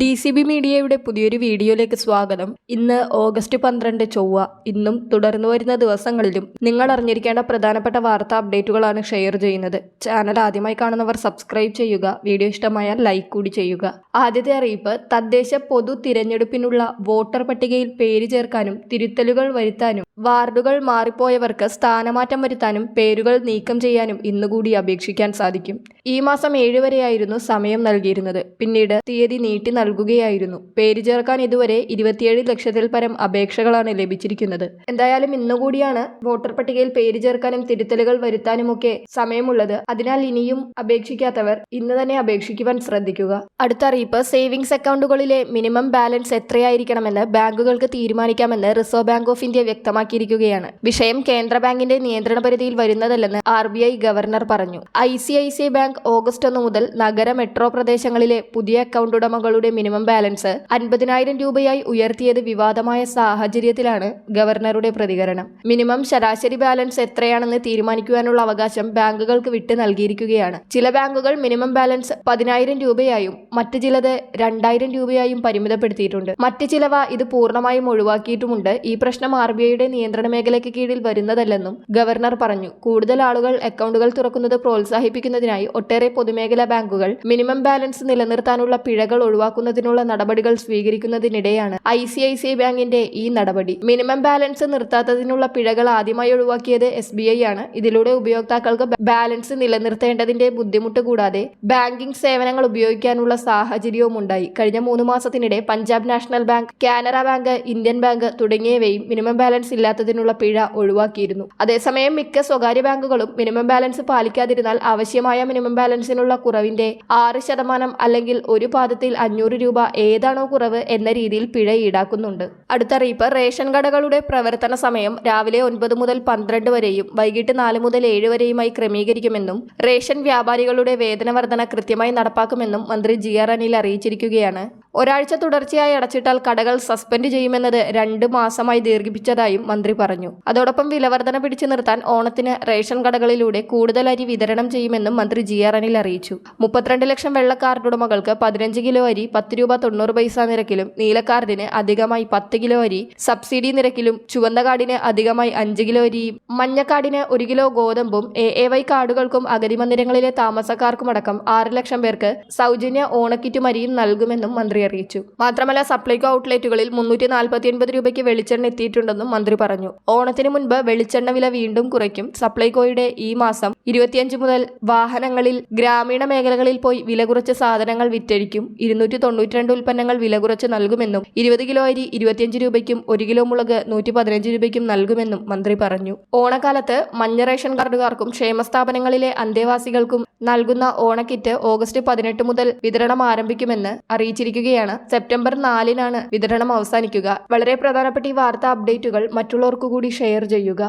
D C B മീഡിയയുടെ പുതിയൊരു വീഡിയോയിലേക്ക് സ്വാഗതം. ഇന്ന് ഓഗസ്റ്റ് പന്ത്രണ്ട് ചൊവ്വ. ഇന്നും തുടർന്നു വരുന്ന ദിവസങ്ങളിലും നിങ്ങൾ അറിഞ്ഞിരിക്കേണ്ട പ്രധാനപ്പെട്ട വാർത്താ അപ്ഡേറ്റുകളാണ് ഷെയർ ചെയ്യുന്നത്. ചാനൽ ആദ്യമായി കാണുന്നവർ സബ്സ്ക്രൈബ് ചെയ്യുക വീഡിയോ ഇഷ്ടമായാൽ ലൈക്ക് കൂടി ചെയ്യുക. ആദ്യത്തെ അറിയിപ്പ് തദ്ദേശ പൊതു തിരഞ്ഞെടുപ്പിനുള്ള വോട്ടർ പട്ടികയിൽ പേര് ചേർക്കാനും തിരുത്തലുകൾ വരുത്താനും വാർഡുകൾ മാറിപ്പോയവർക്ക് സ്ഥാനമാറ്റം വരുത്താനും പേരുകൾ നീക്കം ചെയ്യാനും ഇന്നുകൂടി അപേക്ഷിക്കാൻ സാധിക്കും. ഈ മാസം ഏഴ് വരെയായിരുന്നു സമയം നൽകിയിരുന്നത്. പിന്നീട് തീയതി നീട്ടി നൽകുകയായിരുന്നു. പേര് ചേർക്കാൻ ഇതുവരെ ഇരുപത്തിയേഴ് ലക്ഷത്തിൽ പരം അപേക്ഷകളാണ് ലഭിച്ചിരിക്കുന്നത്. എന്തായാലും ഇന്നുകൂടിയാണ് വോട്ടർ പട്ടികയിൽ പേര് ചേർക്കാനും തിരുത്തലുകൾ വരുത്താനുമൊക്കെ സമയമുള്ളത്. അതിനാൽ ഇനിയും അപേക്ഷിക്കാത്തവർ ഇന്ന് തന്നെ അപേക്ഷിക്കുവാൻ ശ്രദ്ധിക്കുക. അടുത്ത അറിയിപ്പ് സേവിങ്സ് അക്കൗണ്ടുകളിലെ മിനിമം ബാലൻസ് എത്രയായിരിക്കണമെന്ന് ബാങ്കുകൾക്ക് തീരുമാനിക്കാമെന്ന് റിസർവ് ബാങ്ക് ഓഫ് ഇന്ത്യ വ്യക്തമാക്കിയിരിക്കുകയാണ് വിഷയം കേന്ദ്ര ബാങ്കിന്റെ നിയന്ത്രണ പരിധിയിൽ വരുന്നതല്ലെന്ന് ആർ ബി ഐ ഗവർണർ പറഞ്ഞു. I C I C bank August ഒന്ന് മുതൽ നഗര മെട്രോ പ്രദേശങ്ങളിലെ പുതിയ അക്കൗണ്ട് ഉടമകളുടെ മിനിമം ബാലൻസ് അൻപതിനായിരം രൂപയായി ഉയർത്തിയത് വിവാദമായ സാഹചര്യത്തിലാണ് ഗവർണറുടെ പ്രതികരണം. മിനിമം ശരാശരി ബാലൻസ് എത്രയാണെന്ന് തീരുമാനിക്കുവാനുള്ള അവകാശം ബാങ്കുകൾക്ക് വിട്ട് നൽകിയിരിക്കുകയാണ്. ചില ബാങ്കുകൾ മിനിമം ബാലൻസ് പതിനായിരം രൂപയായും മറ്റ് ചിലത് രണ്ടായിരം രൂപയായും പരിമിതപ്പെടുത്തിയിട്ടുണ്ട്. മറ്റ് ചിലവ ഇത് പൂർണമായും ഒഴിവാക്കിയിട്ടുമുണ്ട്. ഈ പ്രശ്നം ആർ ബി ഐയുടെ നിയന്ത്രണ മേഖലയ്ക്ക് കീഴിൽ വരുന്നതല്ലെന്നും ഗവർണർ പറഞ്ഞു. കൂടുതൽ ആളുകൾ അക്കൗണ്ടുകൾ തുറക്കുന്നത് പ്രോത്സാഹിപ്പിക്കുന്നതിനായി ഒട്ടേറെ പൊതുമേഖലാ ബാങ്കുകൾ മിനിമം ബാലൻസ് നിലനിർത്താനുള്ള പിഴകൾ ഒഴിവാക്കുന്നതിനുള്ള നടപടികൾ സ്വീകരിക്കുന്നതിനിടെയാണ് I C I C I ബാങ്കിന്റെ ഈ നടപടി. മിനിമം ബാലൻസ് നിർത്താത്തതിനുള്ള പിഴകൾ ആദ്യമായി ഒഴിവാക്കിയത് എസ് ബി ഐ ആണ്. ഇതിലൂടെ ഉപയോക്താക്കൾക്ക് ബാലൻസ് നിലനിർത്തേണ്ടതിന്റെ ബുദ്ധിമുട്ട് കൂടാതെ ബാങ്കിംഗ് സേവനങ്ങൾ ഉപയോഗിക്കാനുള്ള സാഹചര്യവും ഉണ്ടായി. കഴിഞ്ഞ മൂന്ന് മാസത്തിനിടെ Punjab National bank Canara bank Indian bank തുടങ്ങിയവയും മിനിമം ബാലൻസ് ഇല്ലാത്തതിനുള്ള പിഴ ഒഴിവാക്കിയിരുന്നു. അതേസമയം മിക്ക സ്വകാര്യ ബാങ്കുകളും മിനിമം ബാലൻസ് പാലിക്കാതിരുന്നാൽ ആവശ്യമായ മിനിമം ബാലൻസിനുള്ള കുറവിന്റെ ആറ് ശതമാനം അല്ലെങ്കിൽ ഒരു പാദത്തിൽ അഞ്ഞൂറ് രൂപ ഏതാണോ കുറവ് എന്ന രീതിയിൽ പിഴ ഈടാക്കുന്നുണ്ട്. അടുത്ത അറിയിപ്പ് റേഷൻ കടകളുടെ പ്രവർത്തന സമയം രാവിലെ ഒൻപത് മുതൽ പന്ത്രണ്ട് വരെയും വൈകിട്ട് നാല് മുതൽ ഏഴ് വരെയുമായി ക്രമീകരിക്കുമെന്നും റേഷൻ വ്യാപാരികളുടെ വേതന വർധന കൃത്യമായി നടപ്പാക്കുമെന്നും മന്ത്രി ജി ആർ അനിൽ അറിയിച്ചിരിക്കുകയാണ്. ഒരാഴ്ച തുടർച്ചയായി അടച്ചിട്ടാൽ കടകൾ സസ്പെൻഡ് ചെയ്യുമെന്നത് രണ്ട് മാസമായി ദീർഘിപ്പിച്ചതായും മന്ത്രി പറഞ്ഞു. അതോടൊപ്പം വിലവർധന പിടിച്ചു നിർത്താൻ ഓണത്തിന് റേഷൻ കടകളിലൂടെ കൂടുതൽ അരി വിതരണം ചെയ്യുമെന്നും മന്ത്രി ജി ആർ അനിൽ അറിയിച്ചു. മുപ്പത്തിരണ്ട് ലക്ഷം വെള്ള കാർഡ് ഉടമകൾക്ക് പതിനഞ്ച് കിലോ അരി പത്ത് രൂപ തൊണ്ണൂറ് പൈസ നിരക്കിലും നീലക്കാർഡിന് അധികമായി പത്ത് കിലോ അരി സബ്സിഡി നിരക്കിലും ചുവന്ന കാർഡിന് അധികമായി അഞ്ച് കിലോ അരി മഞ്ഞ കാർഡിന് ഒരു കിലോ ഗോതമ്പും എ എ വൈ കാർഡുകൾക്കും അഗതി മന്ദിരങ്ങളിലെ താമസക്കാർക്കുമടക്കം ആറ് ലക്ഷം പേർക്ക് സൗജന്യ ഓണക്കിറ്റും അരിയും നൽകുമെന്നും മന്ത്രി അറിയിച്ചു മാത്രമല്ല സപ്ലൈകോ ഔട്ട്ലെറ്റുകളിൽ മുന്നൂറ്റി നാൽപ്പത്തി ഒൻപത് രൂപയ്ക്ക് വെളിച്ചെണ്ണ എത്തിയിട്ടുണ്ടെന്നും മന്ത്രി പറഞ്ഞു. ഓണത്തിന് മുൻപ് വെളിച്ചെണ്ണ വില വീണ്ടും കുറയ്ക്കും. സപ്ലൈകോയുടെ ഈ മാസം ഇരുപത്തിയഞ്ച് മുതൽ വാഹനങ്ങളിൽ ഗ്രാമീണ മേഖലകളിൽ പോയി വില കുറച്ച സാധനങ്ങൾ വിറ്റഴിക്കും. ഇരുന്നൂറ്റി തൊണ്ണൂറ്റി രണ്ട് ഉൽപ്പന്നങ്ങൾ വില കുറച്ച് നൽകുമെന്നും ഇരുപത് കിലോ അരി ഇരുപത്തിയഞ്ച് രൂപയ്ക്കും ഒരു കിലോ മുളക് നൂറ്റി പതിനഞ്ച് രൂപയ്ക്കും നൽകുമെന്നും മന്ത്രി പറഞ്ഞു. ഓണക്കാലത്ത് മഞ്ഞ റേഷൻ കാർഡുകാർക്കും ക്ഷേമസ്ഥാപനങ്ങളിലെ അന്തേവാസികൾക്കും നൽകുന്ന ഓണക്കിറ്റ് ഓഗസ്റ്റ് പതിനെട്ട് മുതൽ വിതരണം ആരംഭിക്കുമെന്ന് അറിയിച്ചിരിക്കുകയാണ് സെപ്റ്റംബർ നാലിനാണ് വിതരണം അവസാനിക്കുക. വളരെ പ്രധാനപ്പെട്ട ഈ വാർത്താ അപ്ഡേറ്റുകൾ മറ്റുള്ളവർക്കു കൂടി ഷെയർ ചെയ്യുക.